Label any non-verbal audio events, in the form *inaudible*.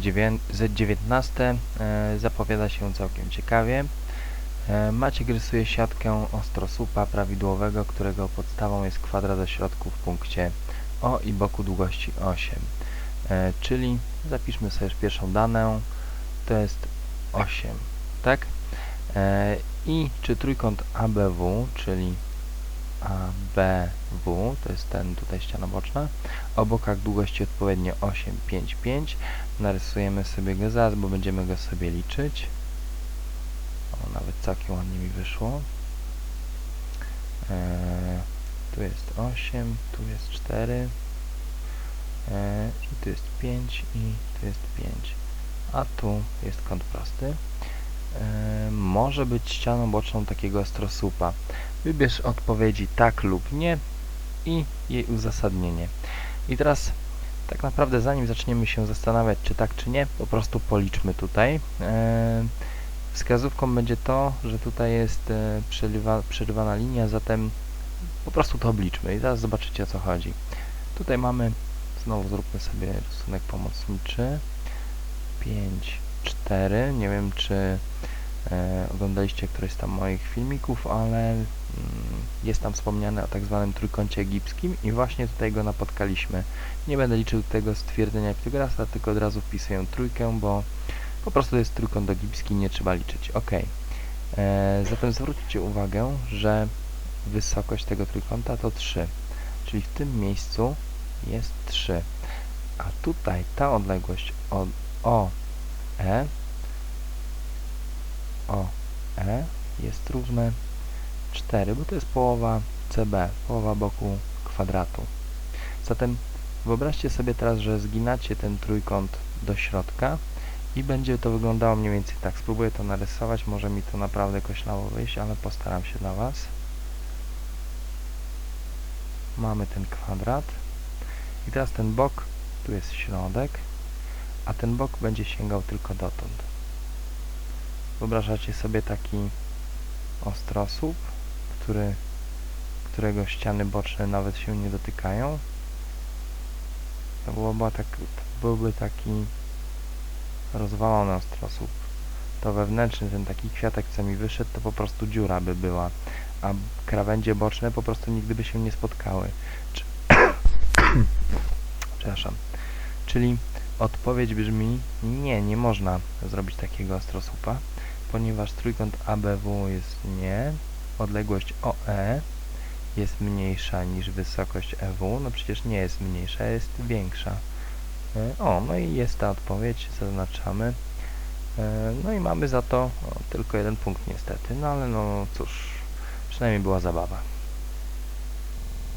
Dziewię- Z19 e, zapowiada się całkiem ciekawie. E, Maciek rysuje siatkę ostrosłupa prawidłowego, którego podstawą jest kwadrat ośrodku w punkcie O i boku długości 8. E, czyli zapiszmy sobie pierwszą danę, to jest 8, tak? I czy trójkąt ABW, czyli ABW, to jest ten tutaj ściana boczna, o bokach długości odpowiednio 8, 5, 5. Narysujemy sobie go zaraz, bo będziemy go sobie liczyć. O, nawet całkiem ładnie mi wyszło. Eee, tu jest 8, tu jest 4. Eee, I tu jest 5 i tu jest 5. A tu jest kąt prosty. Eee, może być ścianą boczną takiego ostrosłupa. Wybierz odpowiedzi tak lub nie i jej uzasadnienie. I teraz tak naprawdę zanim zaczniemy się zastanawiać czy tak czy nie, po prostu policzmy tutaj. E, wskazówką będzie to, że tutaj jest e, przerywa, przerywana linia, zatem po prostu to obliczmy i zaraz zobaczycie o co chodzi. Tutaj mamy, znowu zróbmy sobie rysunek pomocniczy. 5, 4, nie wiem czy e, oglądaliście któreś tam moich filmików, ale mm, jest tam wspomniane o tak zwanym trójkącie egipskim i właśnie tutaj go napotkaliśmy. Nie będę liczył tego stwierdzenia Pitagorasa, tylko od razu wpisuję trójkę, bo po prostu to jest trójkąt egipski, nie trzeba liczyć. Ok. E, zatem zwróćcie uwagę, że wysokość tego trójkąta to 3, czyli w tym miejscu jest 3, a tutaj ta odległość od O, E, O, E jest równe 4, bo to jest połowa CB, połowa boku kwadratu. Zatem wyobraźcie sobie teraz, że zginacie ten trójkąt do środka i będzie to wyglądało mniej więcej tak. Spróbuję to narysować, może mi to naprawdę koślawo wyjść, ale postaram się dla Was. Mamy ten kwadrat i teraz ten bok, tu jest środek, a ten bok będzie sięgał tylko dotąd. Wyobrażacie sobie taki ostrosłup, który, którego ściany boczne nawet się nie dotykają. To, byłoby tak, to byłby taki rozwalony ostrosłup. To wewnętrzny, ten taki kwiatek, co mi wyszedł, to po prostu dziura by była, a krawędzie boczne po prostu nigdy by się nie spotkały. Czy... *coughs* Przepraszam. Czyli odpowiedź brzmi nie, nie można zrobić takiego ostrosłupa, ponieważ trójkąt ABW jest nie, odległość OE jest mniejsza niż wysokość EW, no przecież nie jest mniejsza, jest większa. E, O, no i jest ta odpowiedź, zaznaczamy. E, No i mamy za to tylko jeden punkt niestety, no ale no cóż, przynajmniej była zabawa.